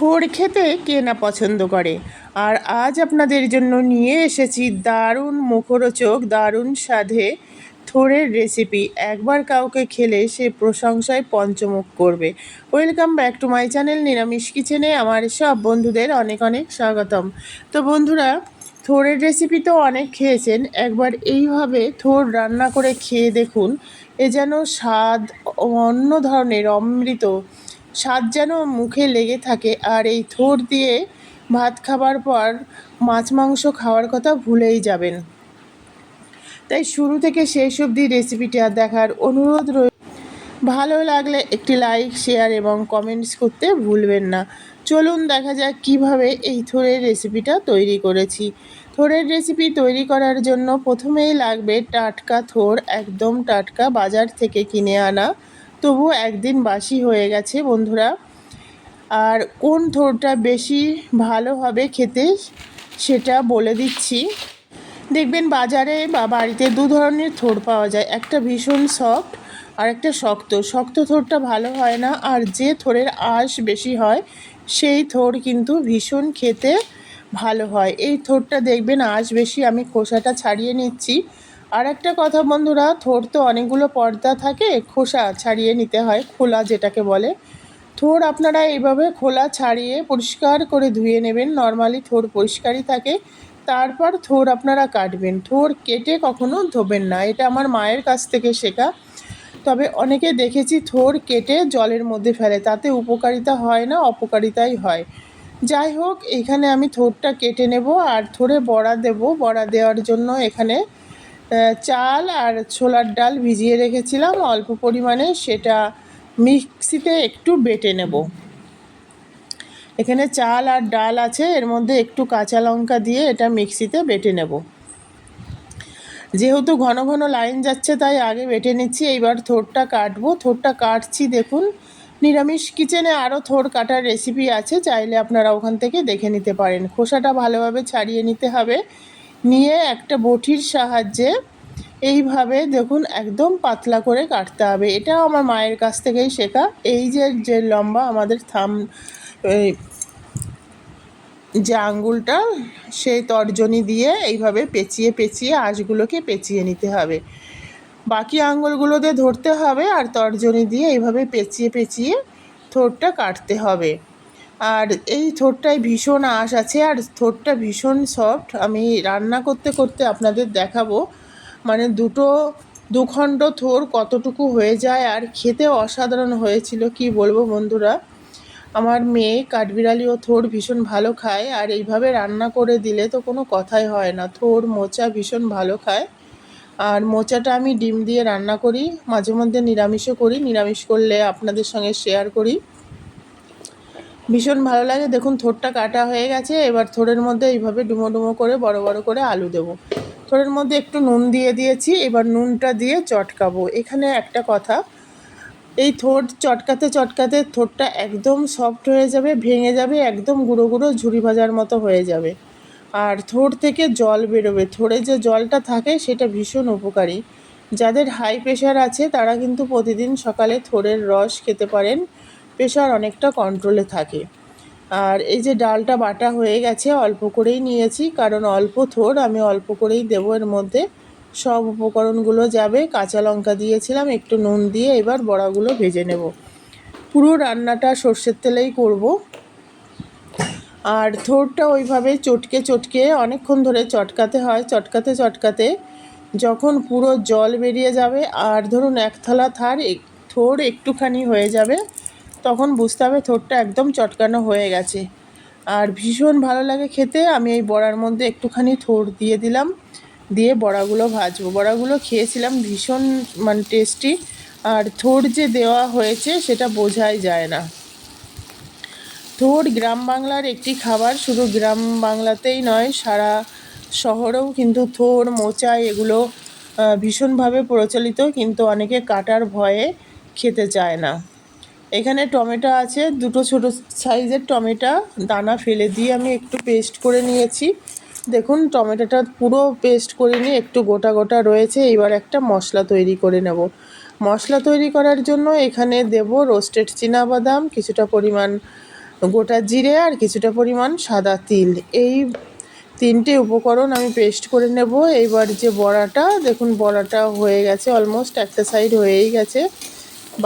থোড় খেতে কে না পছন্দ করে? আর আজ আপনাদের জন্য নিয়ে এসেছি দারুণ মুখরোচক, দারুণ স্বাদে থোড়ের রেসিপি একবার কাউকে খেলে সে প্রশংসায় পঞ্চমুখ করবে। Welcome back to my channel নিরামিষ কিচেনে আমার সব বন্ধুদের অনেক অনেক স্বাগতম। তো বন্ধুরা থোড়ের রেসিপি তো অনেক খেয়েছেন। একবার এইভাবে থোর রান্না করে খেয়ে দেখুন। এ যেন স্বাদ অন্য ধরনের, অমৃত। স্বাদ যেন মুখে লেগে থাকে আর এই থোড় দিয়ে ভাত খাবার পর মাছ মাংস খাওয়ার কথা ভুলেই যাবেন। তাই শুরু থেকে শেষ অবধি রেসিপিটা দেখার অনুরোধ রয়ে ভালো লাগলে একটি লাইক শেয়ার এবং কমেন্টস করতে ভুলবেন না। চলুন দেখা যাক কীভাবে এই থোরের রেসিপিটা তৈরি করেছি। থোড়ের রেসিপি তৈরি করার জন্য প্রথমেই লাগবে টাটকা থোর, একদম টাটকা বাজার থেকে কিনে আনা তবু একদিন বাসি হয়ে গেছে, বন্ধুরা। আর কোন থোড়টা বেশি ভালো হবে খেতে সেটা বলে দিচ্ছি। দেখবেন বাজারে বা বাড়িতে দু ধরনের থোড় পাওয়া যায়, একটা ভীষণ সফট আর একটা শক্ত। শক্ত থোড়টা ভালো হয় না আর যে থোরের আঁশ বেশি হয়, সেই থোর কিন্তু ভীষণ খেতে ভালো হয়। এই থোড়টা দেখবেন আঁশ বেশি, আমি খোসাটা ছাড়িয়ে নিচ্ছি। আর একটা কথা বন্ধুরা, থোর তো অনেকগুলো পর্দা থাকে, খোসা ছাড়িয়ে নিতে হয়, খোলা যেটাকে বলে। থোর আপনারা এইভাবে খোলা ছাড়িয়ে পরিষ্কার করে ধুয়ে নেবেন, নর্মালি থোর পরিষ্কারই থাকে। তারপর থোর আপনারা কাটবেন। থোর কেটে কখনো ধোবেন না, এটা আমার মায়ের কাছ থেকে শেখা। তবে অনেকে দেখেছি থোর কেটে জলের মধ্যে ফেলে, তাতে উপকারিতা হয় না, অপকারিতাই হয়। যাই হোক, এখানে আমি থোরটা কেটে নেব, আর থোরে বড়া দেব। বড়া দেওয়ার জন্য এখানে চাল আর ছোলার ডাল ভিজিয়ে রেখেছিলাম। অল্প পরিমাণে সেটা মিক্সিতে একটু বেটে নেব। এখানে চাল আর ডাল আছে, এর মধ্যে একটু কাঁচা লঙ্কা দিয়ে এটা মিক্সিতে বেটে নেব। যেহেতু ঘন ঘন লাইন যাচ্ছে, তাই আগে বেটে নিচ্ছি। এইবার থোরটা কাটবো। থোরটা কাটছি, দেখুন। নিরামিষ কিচেনে আরও থোর কাটার রেসিপি আছে, চাইলে আপনারা ওখান থেকে দেখে নিতে পারেন। খোসাটা ভালোভাবে ছাড়িয়ে নিতে হবে। নিয়ে একটা বটির সাহায্যে এইভাবে দেখুন একদম পাতলা করে কাটতে হবে। এটাও আমার মায়ের কাছ থেকেই শেখা। এই যে যে লম্বা আমাদের থাম যে আঙ্গুলটা, সেই তর্জনী দিয়ে এইভাবে পেঁচিয়ে পেঁচিয়ে আঁশগুলোকে পেঁচিয়ে নিতে হবে। বাকি আঙ্গুলগুলো দিয়ে ধরতে হবে আর তর্জনী দিয়ে এইভাবে পেঁচিয়ে পেঁচিয়ে থোরটা কাটতে হবে। আর এই থোরটায় ভীষণ আঁশ আছে আর থোরটা ভীষণ সফট আমি রান্না করতে করতে আপনাদের দেখাবো। মানে দুটো, দুখণ্ড থোর কতটুকু হয়ে যায় আর খেতে অসাধারণ হয়েছিল, কি বলব বন্ধুরা? আমার মেয়ে কাঠবিড়ালি ও থোর ভীষণ ভালো খায় আর এইভাবে রান্না করে দিলে তো কোনো কথাই হয় না। থোর, মোচা ভীষণ ভালো খায়। আর মোচাটা আমি ডিম দিয়ে রান্না করি, মাঝে মধ্যে নিরামিষও করি। নিরামিষ করলে আপনাদের সঙ্গে শেয়ার করি। ভীষণ ভালো লাগে। দেখুন, থোরটা কাটা হয়ে গেছে। এবার থোরের মধ্যে এইভাবে ডুমো ডুমো করে, বড় বড় করে আলু দেবো। থোরের মধ্যে একটু নুন দিয়ে দিয়েছি। এবার নুনটা দিয়ে চটকাবো। এখানে একটা কথা, এই থোট চটকাতে চটকাতে থোটটা একদম সফট হয়ে যাবে, ভেঙে যাবে, একদম গুঁড়ো গুঁড়ো ঝুড়ি ভাজার মতো হয়ে যাবে। আর থোড় থেকে জল বেরোবে। থোড়ে যে জলটা থাকে, সেটা ভীষণ উপকারী। যাদের হাই প্রেশার আছে, তারা কিন্তু প্রতিদিন সকালে থোড়ের রস খেতে পারেন। প্রেশার অনেকটা কন্ট্রোলে থাকে। আর এই যে ডালটা বাটা হয়ে গেছে, অল্প করেই নিয়েছি, কারণ অল্প থোর, আমি অল্প করেই দেবো এর মধ্যে। সব উপকরণগুলো যাবে, কাঁচা লঙ্কা দিয়েছিলাম, একটু নুন দিয়ে এবার বড়াগুলো ভেজে নেব। পুরো রান্নাটা সর্ষের তেলেই করব। আর থোরটা ওইভাবে চটকে চটকে অনেকক্ষণ ধরে চটকাতে হয়, চটকাতে চটকাতে যখন পুরো জল বেরিয়ে যাবে, আর ধরুন এক থালা থার থোর একটুখানি হয়ে যাবে তখন বুঝতে হবে থোড়টা একদম চটকানো হয়ে গেছে। আর ভীষণ ভালো লাগে খেতে, আমি এই বড়ার মধ্যে একটুখানি থোড় দিয়ে দিলাম, দিয়ে বড়াগুলো ভাজবো। বড়াগুলো খেয়েছিলাম, ভীষণ মানে টেস্টি আর থোর যে দেওয়া হয়েছে সেটা বোঝাই যায় না। থোড় গ্রাম বাংলার একটি খাবার, শুধু গ্রাম বাংলাতেই নয়, সারা শহরেও কিন্তু থোড় মোচা এগুলো ভীষণভাবে প্রচলিত, কিন্তু অনেকে কাটার ভয়ে খেতে চায় না। এখানে টমেটো আছে, দুটো ছোটো সাইজের টমেটো, দানা ফেলে দিয়ে আমি একটু পেস্ট করে নিয়েছি। দেখুন, টমেটোটা পুরো পেস্ট করে নিয়ে একটু গোটা গোটা রয়েছে এবার একটা মশলা তৈরি করে নেব। মশলা তৈরি করার জন্য এখানে দেব রোস্টেড বাদাম কিছুটা পরিমাণ গোটা জিরে আর কিছুটা পরিমাণ সাদা তিল। এই তিনটে উপকরণ আমি পেস্ট করে নেব। এইবার যে বড়াটা, দেখুন বড়াটা হয়ে গেছে, অলমোস্ট একটা সাইড হয়েই গেছে।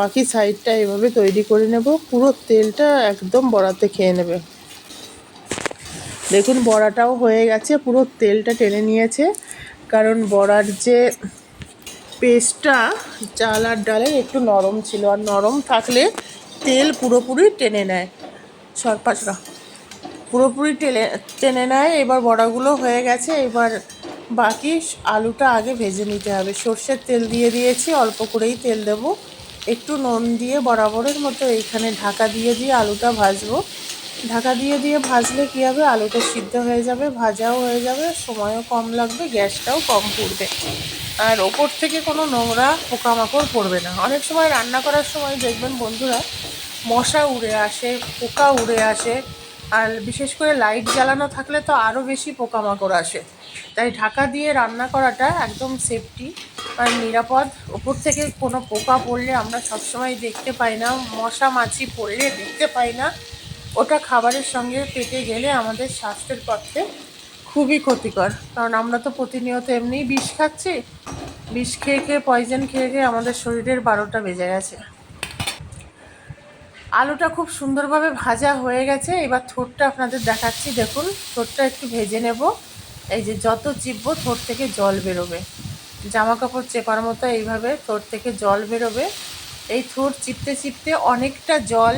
বাকি সাইডটা এভাবে তৈরি করে নেব। পুরো তেলটা একদম বড়াতে খেয়ে নেবে। দেখুন, বড়াটাও হয়ে গেছে, পুরো তেলটা টেনে নিয়েছে। কারণ বড়ার যে পেস্টটা চাল আর ডালের একটু নরম ছিল। আর নরম থাকলে তেল পুরোপুরি টেনে নেয়। সরপাশরা পুরোপুরি টেনে টেনে নেয়। এবার বড়াগুলো হয়ে গেছে। এবার বাকি আলুটা আগে ভেজে নিতে হবে। সর্ষের তেল দিয়ে দিয়েছি, অল্প করেই তেল দেব। একটু নুন দিয়ে বরাবরের মতো এইখানে ঢাকা দিয়ে দিয়ে আলুটা ভাজবো। ঢাকা দিয়ে দিয়ে ভাজলে কী হবে? আলুটা সিদ্ধ হয়ে যাবে, ভাজাও হয়ে যাবে, সময়ও কম লাগবে, গ্যাসটাও কম পড়বে। আর ওপর থেকে কোনো নোংরা পোকামাকড় পড়বে না। অনেক সময় রান্না করার সময় দেখবেন বন্ধুরা, মশা উড়ে আসে, পোকা উড়ে আসে, আর বিশেষ করে লাইট জ্বালানো থাকলে তো আরও বেশি পোকামাকড় আসে। তাই ঢাকা দিয়ে রান্না করাটা একদম সেফটি আর নিরাপদ। ওপর থেকে কোনো পোকা পড়লে আমরা সবসময় দেখতে পাই না, মশা মাছি পড়লে দেখতে পাই না। ওটা খাবারের সঙ্গে পেটে গেলে আমাদের স্বাস্থ্যের পক্ষে খুবই ক্ষতিকর। কারণ আমরা তো প্রতিনিয়ত এমনিই বিষ খাচ্ছি, বিষ খেয়ে খেয়ে পয়জন খেয়ে খেয়ে আমাদের শরীরের বারোটা বেজে গেছে। আলুটা খুব সুন্দরভাবে ভাজা হয়ে গেছে। এবার থোরটা আপনাদের দেখাচ্ছি। দেখুন থোরটা একটু ভেজে নেব। এই যে যত চিপবো থোর থেকে জল বেরোবে। জামা কাপড় চেপার মতো এইভাবে থোর থেকে জল বেরোবে। এই থোর চিপতে চিপতে অনেকটা জল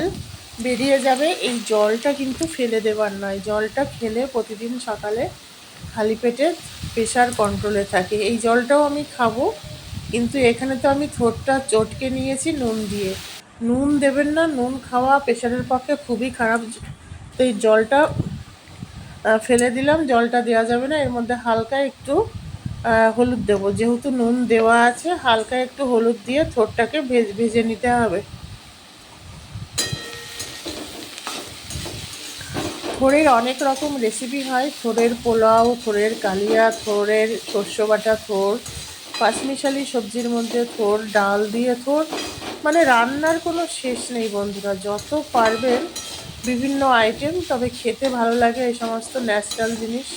বেরিয়ে যাবে। এই জলটা কিন্তু ফেলে দেবার নয়। জলটা ফেলে প্রতিদিন সকালে খালি পেটে প্রেশার কন্ট্রোলে থাকে। এই জলটাও আমি খাব, কিন্তু এখানে তো আমি থোরটা চটকে নিয়েছি নুন দিয়ে। নুন দেবেন না, নুন খাওয়া প্রেশারের পক্ষে খুবই খারাপ। তো এই জলটা ফেলে দিলাম, জলটা দেওয়া যাবে না। এর মধ্যে হালকা একটু হলুদ দেবো। যেহেতু নুন দেওয়া আছে, হালকা একটু হলুদ দিয়ে থোরটাকে ভেজে নিতে হবে। থোড়ের অনেক রকম রেসিপি হয়। থোড়ের পোলাও, থোড়ের কালিয়া, থোড়ের শস্য বাটা থোড় পাঁচমিশালি সবজির মধ্যে থোড়, ডাল দিয়ে থোড়। মানে রান্নার কোনো শেষ নেই বন্ধুরা, যত পারবেন বিভিন্ন আইটেম তবে খেতে ভালো লাগে এই সমস্ত ন্যাচারাল জিনিস।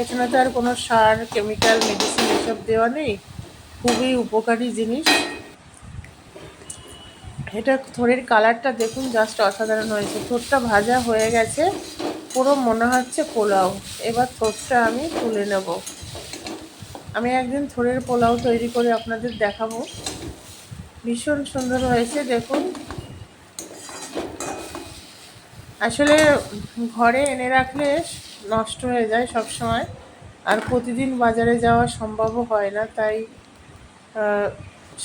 এখানে তো আর কোনো সার কেমিক্যাল মেডিসিন এসব দেওয়া নেই। খুবই উপকারী জিনিস। এটা থোড়ের কালারটা দেখুন জাস্ট অসাধারণ হয়েছে। থোরটা ভাজা হয়ে গেছে, পুরো মনে হচ্ছে পোলাও। এবার থোরটা আমি তুলে নেব। আমি একদিন থোড়ের পোলাও তৈরি করে আপনাদের দেখাবো। ভীষণ সুন্দর হয়েছে, দেখুন। আসলে ঘরে এনে রাখলে নষ্ট হয়ে যায় সব সময় আর প্রতিদিন বাজারে যাওয়া সম্ভবও হয় না, তাই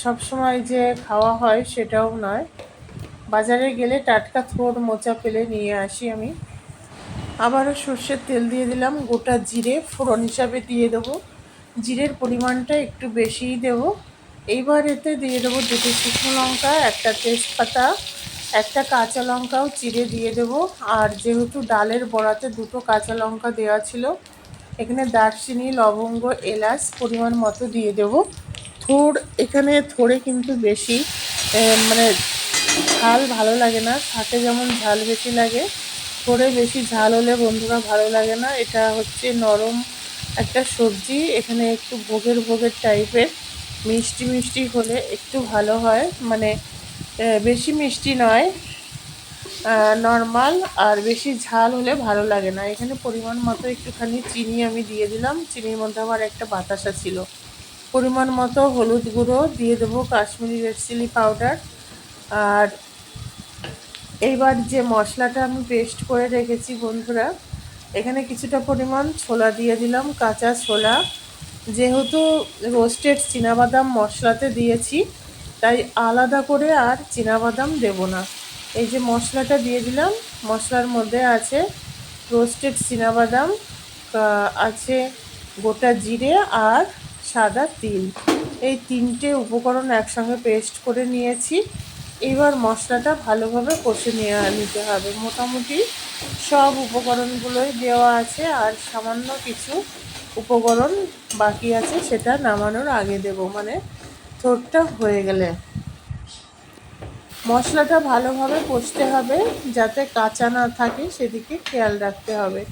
সব সময় যে খাওয়া হয় সেটাও নয়। বাজারে গেলে টাটকা থোর মোচা পেলে নিয়ে আসি আমি। আবারও সর্ষের তেল দিয়ে দিলাম, গোটা জিরে ফোড়ন হিসাবে দিয়ে দেবো। জিরের পরিমাণটা একটু বেশিই দেব। এইবার এতে দিয়ে দেবো দুটো শুকনো লঙ্কা, একটা তেজপাতা একটা কাঁচা লঙ্কাও চিড়ে দিয়ে দেব। আর যেহেতু ডালের বড়াতে দুটো কাঁচা লঙ্কা দেওয়া ছিল, এখানে দারচিনি, লবঙ্গ, এলাচ পরিমাণ মতো দিয়ে দেব। থোড়, এখানে থোড়ে কিন্তু বেশি মানে ঝাল ভালো লাগে না। শাকে যেমন ঝাল বেশি লাগে, থোড়ে বেশি ঝাল হলে বন্ধুরা ভালো লাগে না। এটা হচ্ছে নরম একটা সবজি, এখানে একটু ভোগের ভোগের টাইপের মিষ্টি মিষ্টি হলে একটু ভালো হয়। মানে বেশি মিষ্টি নয় নর্মাল, আর বেশি ঝাল হলে ভালো লাগে না। এখানে পরিমাণ মতো একটুখানি চিনি আমি দিয়ে দিলাম। চিনির মধ্যে আমার একটা বাতাসা ছিল। পরিমাণ মতো হলুদ গুঁড়ো দিয়ে দেবো কাশ্মীরি রেড চিলি পাউডার। আর এইবার যে মশলাটা আমি পেস্ট করে রেখেছি বন্ধুরা, এখানে কিছুটা পরিমাণ ছোলা দিয়ে দিলাম, কাঁচা ছোলা। যেহেতু রোস্টেড চীনাবাদাম মশলাতে দিয়েছি তাই আলাদা করে আর চীনাবাদাম দেব না। এই যে মশলাটা দিয়ে দিলাম, মশলার মধ্যে আছে রোস্টেড চীনাবাদাম আছে গোটা জিরে আর সাদা তিল। এই তিনটে উপকরণ একসঙ্গে পেস্ট করে নিয়েছি। এবার মশলাটা ভালোভাবে কষে নিয়ে নিতে হবে। মোটামুটি সব উপকরণগুলোই দেওয়া আছে আর সামান্য কিছু উপকরণ বাকি আছে, সেটা নামানোর আগে দেব। মানে থোরটা হয়ে গেলে। মশলাটা ভালোভাবে কষতে হবে, যাতে কাঁচা না থাকে, সেদিকে খেয়াল রাখতে হবে।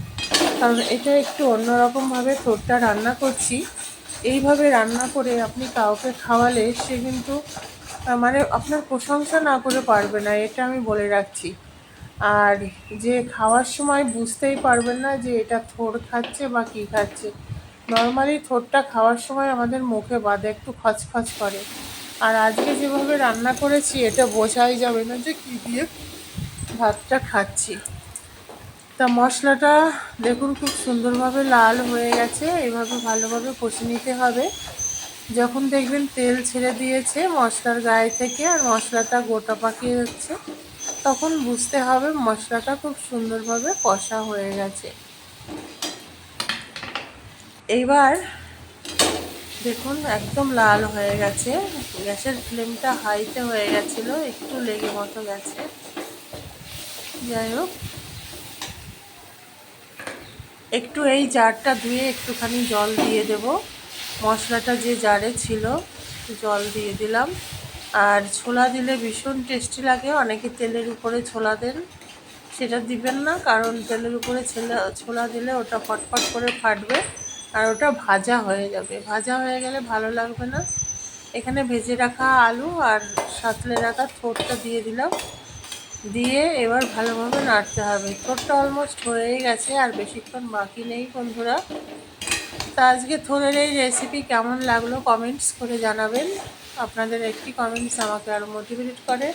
কারণ এটা একটু অন্যরকমভাবে থোরটা রান্না করছি। এইভাবে রান্না করে আপনি কাউকে খাওয়ালে সে কিন্তু মানে আপনার প্রশংসা না করে পারবে না, এটা আমি বলে রাখছি। আর যে খাওয়ার সময় বুঝতেই পারবেন না যে এটা থোর খাচ্ছে বা কী খাচ্ছে। নর্মালি থোরটা খাওয়ার সময় আমাদের মুখে বাদে একটু খচখচ করে। আর আজকে যেভাবে রান্না করেছি, এটা বোঝাই যাবে না যে কী দিয়ে ভাতটা খাচ্ছি। তা মশলাটা দেখুন খুব সুন্দরভাবে লাল হয়ে গেছে, এভাবে ভালোভাবে কষে নিতে হবে। যখন দেখবেন তেল ছেড়ে দিয়েছে মশলার গায়ে থেকে আর মশলাটা গোটা পাকিয়ে যাচ্ছে, তখন বুঝতে হবে মশলাটা খুব সুন্দরভাবে কষা হয়ে গেছে। এইবার দেখুন, একদম লাল হয়ে গেছে। গ্যাসের ফ্লেমটা হাইতে হয়ে গেছিল, একটু লেগে মতো গেছে। যাই হোক, একটু এই জারটা ধুয়ে একটুখানি জল দিয়ে দেব। মশলাটা যে জারে ছিল, জল দিয়ে দিলাম। আর ছোলা দিলে ভীষণ টেস্টি লাগে, অনেকে তেলের উপরে ছোলা দেন, সেটা দিবেন না, কারণ তেলের উপরে ছেলে ছোলা দিলে ওটা ফটফট করে ফাটবে। আর ওটা ভাজা হয়ে যাবে। ভাজা হয়ে গেলে ভালো লাগবে না। এখানে ভেজে রাখা আলু আর সাতলে রাখা থোরটা দিয়ে দিলাম। দিয়ে এবার ভালোভাবে নাড়তে হবে। থোরটা অলমোস্ট হয়েই গেছে আর বেশিক্ষণ বাকি নেই বন্ধুরা। তা আজকে থোরের এই রেসিপি কেমন লাগল কমেন্টস করে জানাবেন। আপনাদের একটি কমেন্টস আমাকে আরও মোটিভেট করে।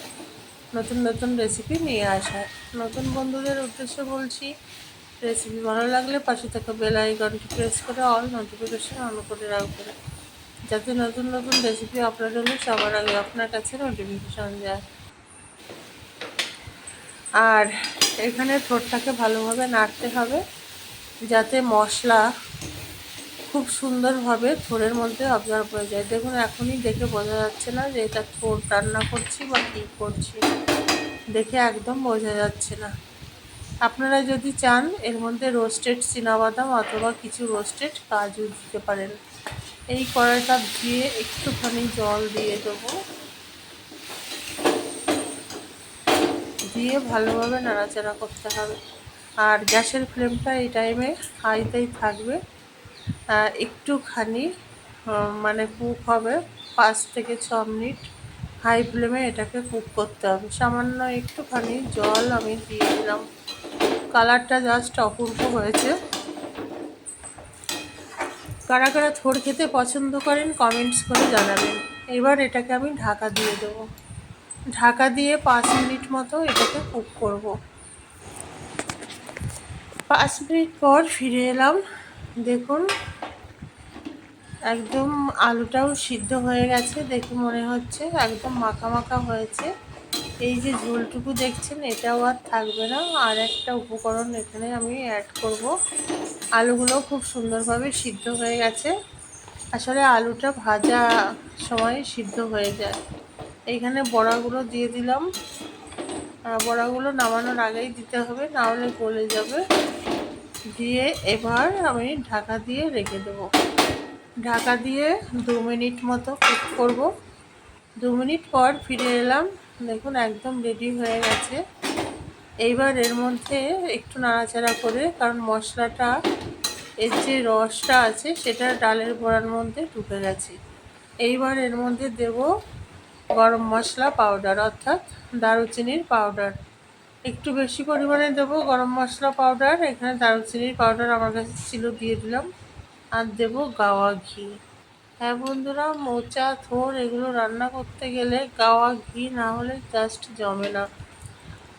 নতুন নতুন রেসিপি নিয়ে আসার। নতুন বন্ধুদের উদ্দেশ্য বলছি রেসিপি ভালো লাগলে পাশে থাকা বেল আইকনটি প্রেস করে অল নোটিফিকেশন অন করে রাখবেন যাতে নতুন নতুন রেসিপি আপলোড হলে সবার আগে আপনার কাছে নোটিফিকেশন যায়। আর এখানে থোরটাকে ভালোভাবে নাড়তে হবে, যাতে মশলা খুব সুন্দরভাবে থোরের মধ্যে অবজার্ভ হয়ে যায়। দেখুন, এখনই দেখে বোঝা যাচ্ছে না যে এটা থোর রান্না করছি বা কী করছি। দেখে একদম বোঝা যাচ্ছে না। আপনারা যদি চান, এর মধ্যে রোস্টেড বাদাম অথবা কিছু রোস্টেড কাজু দিতে পারেন। এই কড়াইটা দিয়ে একটুখানি জল দিয়ে দেবো। দিয়ে ভালোভাবে নাড়াচাড়া করতে হবে। আর গ্যাসের ফ্লেমটা এই টাইমে হাইতেই থাকবে। একটুখানি মানে কুক হবে পাঁচ থেকে ছ মিনিট। হাই ফ্লেমে এটাকে কুক করতে হবে। সামান্য একটুখানি জল আমি দিয়ে দিলাম। কালারটা জাস্ট অপূর্ব হয়েছে। কারা কারা থোড় খেতে পছন্দ করেন কমেন্টস করে জানাবেন। এবার এটাকে আমি ঢাকা দিয়ে দেবো। ঢাকা দিয়ে পাঁচ মিনিট মতো এটাকে কুক করব। পাঁচ মিনিট পর ফিরে এলাম। দেখুন, একদম আলুটাও সিদ্ধ হয়ে গেছে। দেখে মনে হচ্ছে একদম মাখা মাখা হয়েছে। এই যে ঝোলটুকু দেখছেন, এটাও আর থাকবে না। আর একটা উপকরণ এখানে আমি অ্যাড করব। আলুগুলো খুব সুন্দরভাবে সিদ্ধ হয়ে গেছে। আসলে আলুটা ভাজা সময় সিদ্ধ হয়ে যায়। এইখানে বড়াগুলো দিয়ে দিলাম। বড়াগুলো নামানোর আগেই দিতে হবে, না হলে গলে যাবে। দিয়ে এবার আমি ঢাকা দিয়ে রেখে দেবো। ঢাকা দিয়ে দু মিনিট মতো কুক করব। দু মিনিট পর ফিরে এলাম। দেখুন, একদম রেডি হয়ে গেছে। এইবার এর মধ্যে একটু নাড়াচাড়া করে, কারণ মশলাটা, এর যে রসটা আছে, সেটা ডালের বড়ার মধ্যে ঢুকে গেছে। এইবার এর মধ্যে দেব গরম মশলা পাউডার অর্থাৎ দারুচিনির পাউডার একটু বেশি পরিমাণে দেবো গরম মশলা পাউডার এখানে দারুচিনির পাউডার আমার কাছে ছিল, দিয়ে দিলাম। আর দেবো গাওয়া ঘি। হ্যাঁ বন্ধুরা, মোচা, থোর এগুলো রান্না করতে গেলে গাওয়া ঘি না হলে জাস্ট জমে না।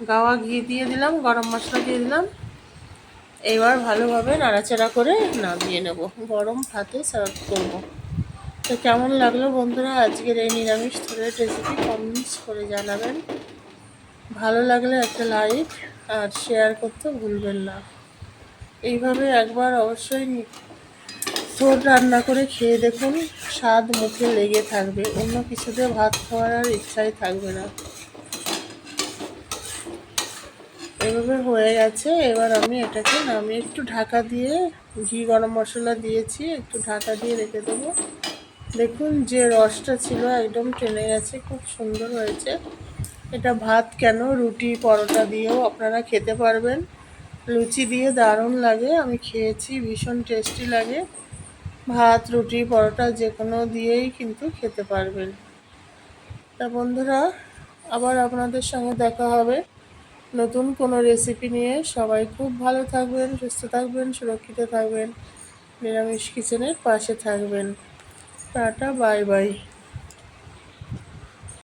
গাওয়া ঘি দিয়ে দিলাম, গরম মশলা দিয়ে দিলাম। এবার ভালোভাবে নাড়াচাড়া করে নামিয়ে নেব। গরম ভাতে সার্ভ করব। তো কেমন লাগল বন্ধুরা আজকের এই নিরামিষ থোরের রেসিপি কমেন্টস করে জানাবেন। ভালো লাগলে একটা লাইক আর শেয়ার করতে ভুলবেন না। এইভাবে একবার অবশ্যই নি- রান্না করে খেয়ে দেখুন, স্বাদ মুখে লেগে থাকবে। অন্য কিছুতে ভাত খাওয়ার আর ইচ্ছাই থাকবে না। এভাবে হয়ে গেছে। এবার আমি এটাকে আমি একটু ঢাকা দিয়ে, ঘি গরম মশলা দিয়েছি, একটু ঢাকা দিয়ে রেখে দেবো। দেখুন যে রসটা ছিল একদম টেনে গেছে, খুব সুন্দর হয়েছে। এটা ভাত কেন? রুটি, পরোটা দিয়েও আপনারা খেতে পারবেন। লুচি দিয়ে দারুণ লাগে। আমি খেয়েছি, ভীষণ টেস্টি লাগে। ভাত, রুটি, পরোটা যে কোনো দিয়েই কিন্তু খেতে পারবেন। তা বন্ধুরা, আবার আপনাদের সঙ্গে দেখা হবে নতুন কোনো রেসিপি নিয়ে। সবাই খুব ভালো থাকবেন, সুস্থ থাকবেন, সুরক্ষিত থাকবেন, নিরামিষ কিচেনের পাশে থাকবেন। Tata, bye bye.